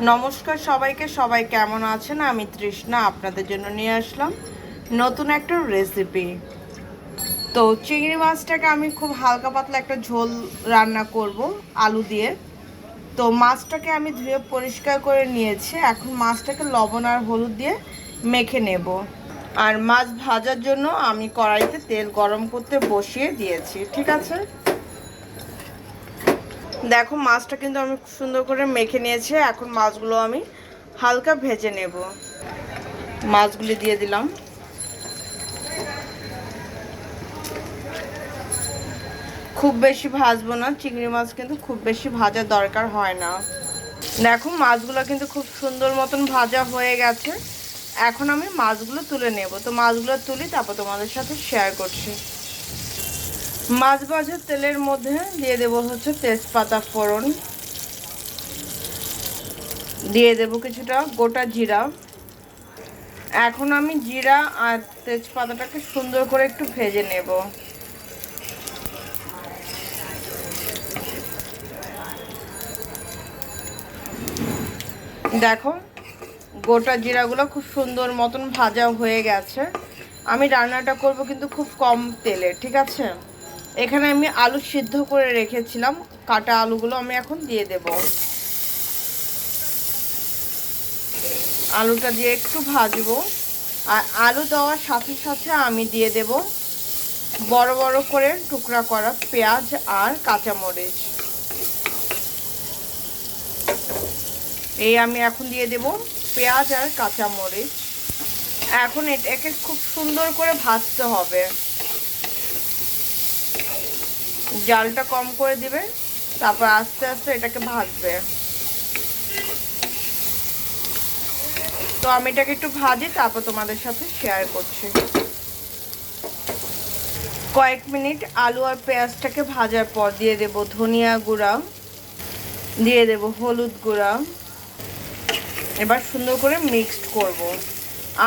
নমস্কার সবাইকে, সবাই কেমন আছেন? আমি তৃষ্ণা, আপনাদের জন্য নিয়ে আসলাম নতুন একটা রেসিপি তো চিংড়ি মাছটাকে আমি খুব হালকা পাতলা একটা ঝোল রান্না করব, আলু দিয়ে। তো মাছটাকে আমি ধুয়ে পরিষ্কার করে নিয়েছি। এখন মাছটাকে লবণ আর হলুদ দিয়ে মেখে নেব। আর মাছ ভাজার জন্য আমি কড়াইতে তেল গরম করতে বসিয়ে দিয়েছি, ঠিক আছে? দেখো, মাছটা কিন্তু আমি সুন্দর করে মেখে নিয়েছি। এখন মাছগুলো আমি হালকা ভেজে নেব। মাছগুলি দিয়ে দিলাম। খুব বেশি ভাজবো না, চিংড়ি মাছ কিন্তু খুব বেশি ভাজার দরকার হয় না। দেখো, মাছগুলো কিন্তু খুব সুন্দর মতন ভাজা হয়ে গেছে। এখন আমি মাছগুলো তুলে নেব। তো মাছগুলো তুলি, তারপর তোমাদের সাথে শেয়ার করছি। মাছ ভাজার তেলের মধ্যে দিয়ে দেবো হচ্ছে তেজপাতা ফোড়ন। দিয়ে দেবো কিছুটা গোটা জিরা। এখন আমি জিরা আর তেজপাতাটাকে সুন্দর করে একটু ভেজে নেব। দেখো, গোটা জিরাগুলো খুব সুন্দর মতন ভাজা হয়ে গেছে। আমি রান্নাটা করব কিন্তু খুব কম তেলে, ঠিক আছে? এখানে আমি আলু সিদ্ধ করে রেখেছিলাম। কাটা আলুগুলো আমি এখন দিয়ে দেব। আলুটা দিয়ে একটু ভাজবো। আর আলু দেওয়ার সাথে সাথে আমি দিয়ে দেব বড় বড় করে টুকরা করা পেঁয়াজ আর কাঁচামরিচ। এই আমি এখন দিয়ে দেব পেঁয়াজ আর কাঁচামরিচ। এখন এটাকে খুব সুন্দর করে ভাজতে হবে। জালটা কম করে দিবে, তারপর আস্তে আস্তে এটাকে ভাজবে। তো আমি এটাকে একটু ভাজি, তারপর তোমাদের সাথে শেয়ার করছি। কয়েক মিনিট আলু আর পেঁয়াজটাকে ভাজার পর দিয়ে দেব ধনিয়া গুঁড়া, দিয়ে দেব হলুদ গুঁড়া। এবার সুন্দর করে মিক্সড করব।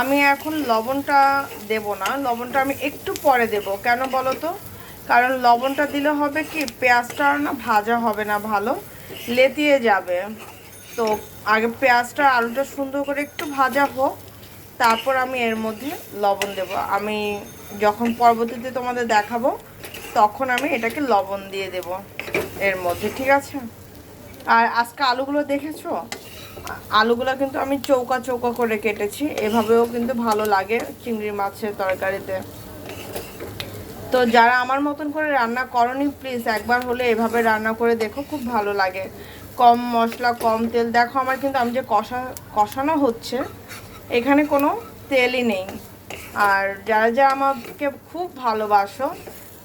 আমি এখন লবণটা দেব না, লবণটা আমি একটু পরে দেব। কেন বলো তো? কারণ লবণটা দিলে হবে কি, পেঁয়াজটা না ভাজা হবে না ভালো, লেতিয়ে যাবে। তো আগে পেঁয়াজটা আলুটা সুন্দর করে একটু ভাজা হোক তারপর আমি এর মধ্যে লবণ দেব। আমি যখন পরবর্তীতে তোমাদের দেখাবো, তখন আমি এটাকে লবণ দিয়ে দেব এর মধ্যে, ঠিক আছে? আর আজকে আলুগুলো দেখেছ? আলুগুলো কিন্তু আমি চৌকা চৌকা করে কেটেছি, এভাবেও কিন্তু ভালো লাগে চিংড়ি মাছের তরকারিতে। তো যারা আমার মতন করে রান্না করনি প্লিজ একবার হলে এভাবে রান্না করে দেখো, খুব ভালো লাগে। কম মশলা, কম তেল। দেখো আমার কিন্তু আমি যে কষা, কষানো হচ্ছে, এখানে কোনো তেলই নেই। আর যারা যারা আমাকে খুব ভালোবাসো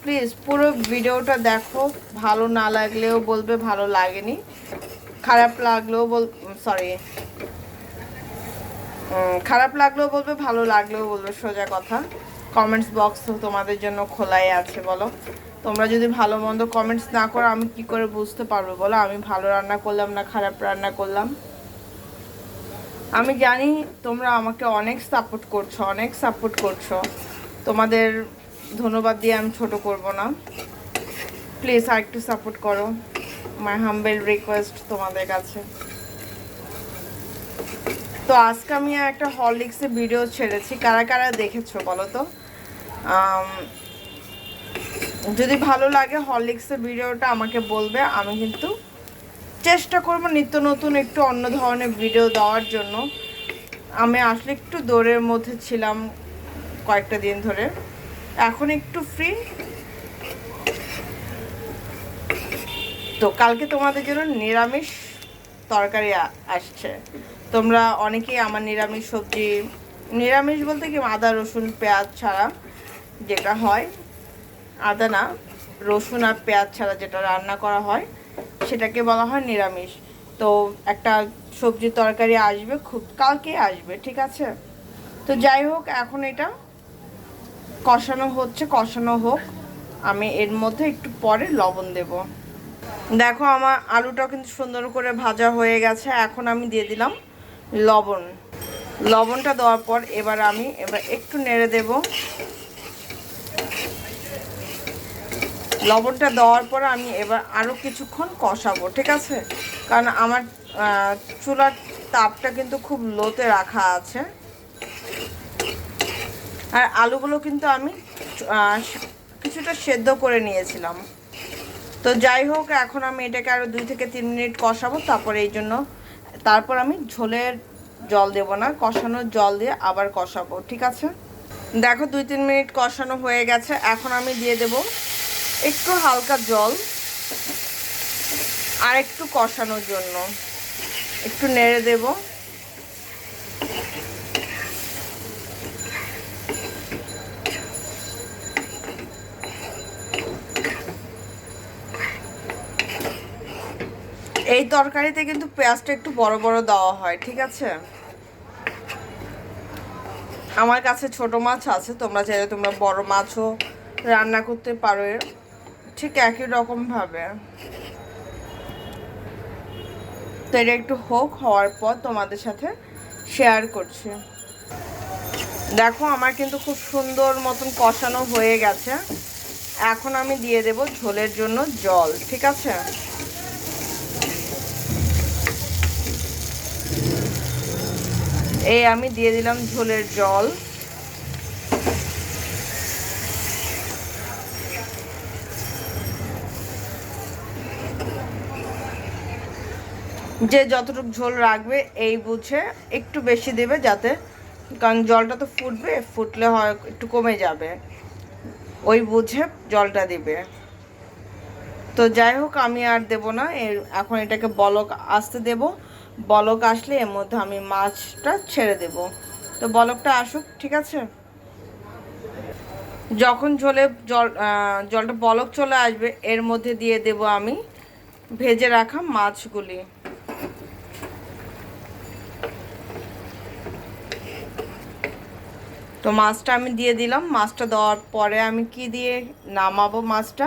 প্লিজ পুরো ভিডিওটা দেখো। ভালো না লাগলেও বলবে, ভালো লাগেনি। খারাপ লাগলেও বল সরি খারাপ লাগলেও বলবে, ভালো লাগলেও বলবে, সোজা কথা। কমেন্টস বক্স তোমাদের জন্য খোলাই আছে, বলো। তোমরা যদি ভালো মন্দ কমেন্টস না করো, আমি কি করে বুঝতে পারব, বলো? আমি ভালো রান্না করলাম না খারাপ রান্না করলাম? আমি জানি তোমরা আমাকে অনেক সাপোর্ট করছ, অনেক সাপোর্ট করছ। তোমাদের ধন্যবাদ দিয়ে আমি ছোট করব না। প্লিজ আর একটু সাপোর্ট করো। মাই হাম্বেল রিকোয়েস্ট তোমাদের কাছে। তো আজকে আমি একটা হরলিক্সের ভিডিও ছেড়েছি। কারা কারা দেখেছ, বলো তো? যদি ভালো লাগে হরলিক্সের ভিডিওটা আমাকে বলবে, আমি কিন্তু চেষ্টা করব নিত্য নতুন একটু অন্য ধরনের ভিডিও দেওয়ার জন্য। আমি আসলে একটু দৌড়ের মধ্যে ছিলাম কয়েকটা দিন ধরে। এখন একটু ফ্রি তো কালকে তোমাদের জন্য নিরামিষ তরকারি আসছে। তোমরা অনেকেই আমার নিরামিষ সবজি, নিরামিষ বলতে কি, আদা, রসুন, পেঁয়াজ ছাড়া। যেটা হয়, আদা না, রসুন আর পেঁয়াজ ছাড়া যেটা রান্না করা হয়, সেটাকে বলা হয় নিরামিষ। তো একটা সবজি তরকারি আসবে, খুব কালকে আসবে, ঠিক আছে? তো যাই হোক, এখন এটা কষানো হচ্ছে, কষানো হোক। আমি এর মধ্যে একটু পরে লবণ দেব। দেখো, আমার আলুটা কিন্তু সুন্দর করে ভাজা হয়ে গেছে। এখন আমি দিয়ে দিলাম লবণ। লবণটা দেওয়ার পর এবার আমি এবার একটু নেড়ে দেব। লবণটা দেওয়ার পর আমি এবার আরও কিছুক্ষণ কষাবো, ঠিক আছে? কারণ আমার চুলার তাপটা কিন্তু খুব লোতে রাখা আছে। আর আলুগুলো কিন্তু আমি কিছুটা সেদ্ধ করে নিয়েছিলাম। তো যাই হোক, এখন আমি এটাকে আরও দুই থেকে তিন মিনিট কষাবো, তারপরে এই জন্য, তারপর আমি ঝোলের জল দেব না, কষানোর জল দিয়ে আবার কষাবো, ঠিক আছে? দেখো, দুই তিন মিনিট কষানো হয়ে গেছে। এখন আমি দিয়ে দেব একটু হালকা জল আর একটু কষানোর জন্য। একটু নেড়ে দেব। এই তরকারিতে কিন্তু পেঁয়াজটা একটু বড় বড় দেওয়া হয়, ঠিক আছে? আমার কাছে ছোট মাছ আছে, তোমরা চাইলে তোমরা বড় মাছও রান্না করতে পারো ঠিক একই রকম ভাবে। তো এটা একটু হোক, হওয়ার পর তোমাদের সাথে শেয়ার করছি। দেখো, আমার কিন্তু খুব সুন্দর মতন কষানো হয়ে গেছে। এখন আমি দিয়ে দেব ঝোলের জন্য জল, ঠিক আছে? এই আমি দিয়ে দিলাম ঝোলের জল। যে যতটুকু ঝোল রাখবে, এই বুঝে একটু বেশি দেবে যাতে, কারণ জলটা তো ফুটবে, ফুটলে হয় একটু কমে যাবে। ওই বুঝে জলটা দিবে। তো যাই হোক, আমি আর দেব না এখন এটাকে বলক আসতে দেব। বলক আসলে এর মধ্যে আমি মাছটা ছেড়ে দেব। তো বলকটা আসুক, ঠিক আছে? যখন ঝোলে জল জলটা বলক চলে আসবে, এর মধ্যে দিয়ে দেব আমি ভেজে রাখা মাছগুলি। তো মাছটা আমি দিয়ে দিলাম। মাছটা দেওয়ার পরে আমি কি দিয়ে নামাবো মাছটা,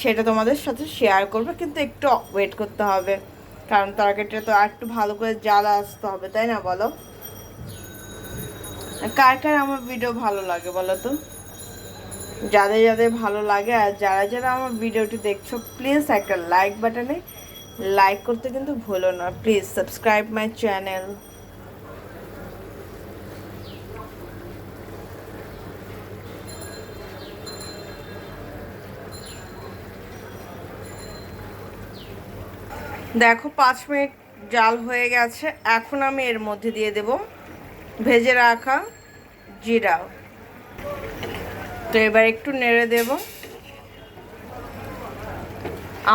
সেটা তোমাদের সাথে শেয়ার করবে। কিন্তু একটু ওয়েট করতে হবে, কারণ তরকারিটা তো একটু ভালো করে জ্বালা আসতে হবে, তাই না বলো? কার কার আমার ভিডিও ভালো লাগে বলো তো? যাদের যাদের ভালো লাগে আর যারা যারা আমার ভিডিওটি দেখছ প্লিজ একটা লাইক বাটনে লাইক করতে কিন্তু ভুলো না। প্লিজ সাবস্ক্রাইব মাই চ্যানেল দেখো পাঁচ মিনিট জাল হয়ে গেছে। এখন আমি এর মধ্যে দিয়ে দেব ভেজে রাখা জিরা। তো এবার একটু নেড়ে দেব।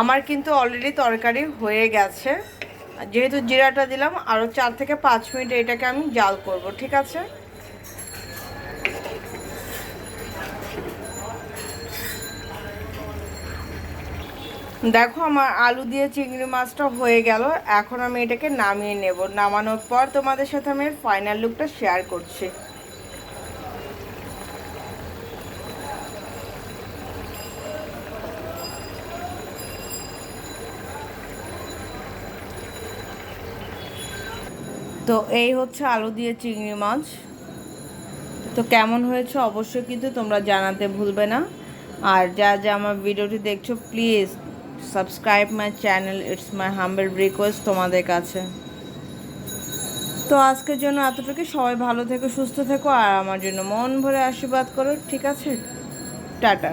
আমার কিন্তু অলরেডি তরকারি হয়ে গেছে। যেহেতু জিরাটা দিলাম আরও চার থেকে পাঁচ মিনিট এটাকে আমি জাল করব, ঠিক আছে? দেখো আমার আলু দিয়ে চিংড়ি মাছটা হয়ে গেল। এখন আমি এটাকে নামিয়ে নেব। নামানোর পর তোমাদের সাথে আমি ফাইনাল লুকটা শেয়ার করছি। তো এই হচ্ছে আলু দিয়ে চিংড়ি মাছ। তো কেমন হয়েছে অবশ্যই কিন্তু তোমরা জানাতে ভুলবে না। আর যা যা আমার ভিডিওটি দেখছ please subscribe my channel, it's my humble request তোমাদের কাছে। তো আজকের জন্য এতটুকু সবাই ভালো থেকো, সুস্থ থেকো, আর আমার জন্য মন ভরে আশীর্বাদ করো, ঠিক আছে? টাটা।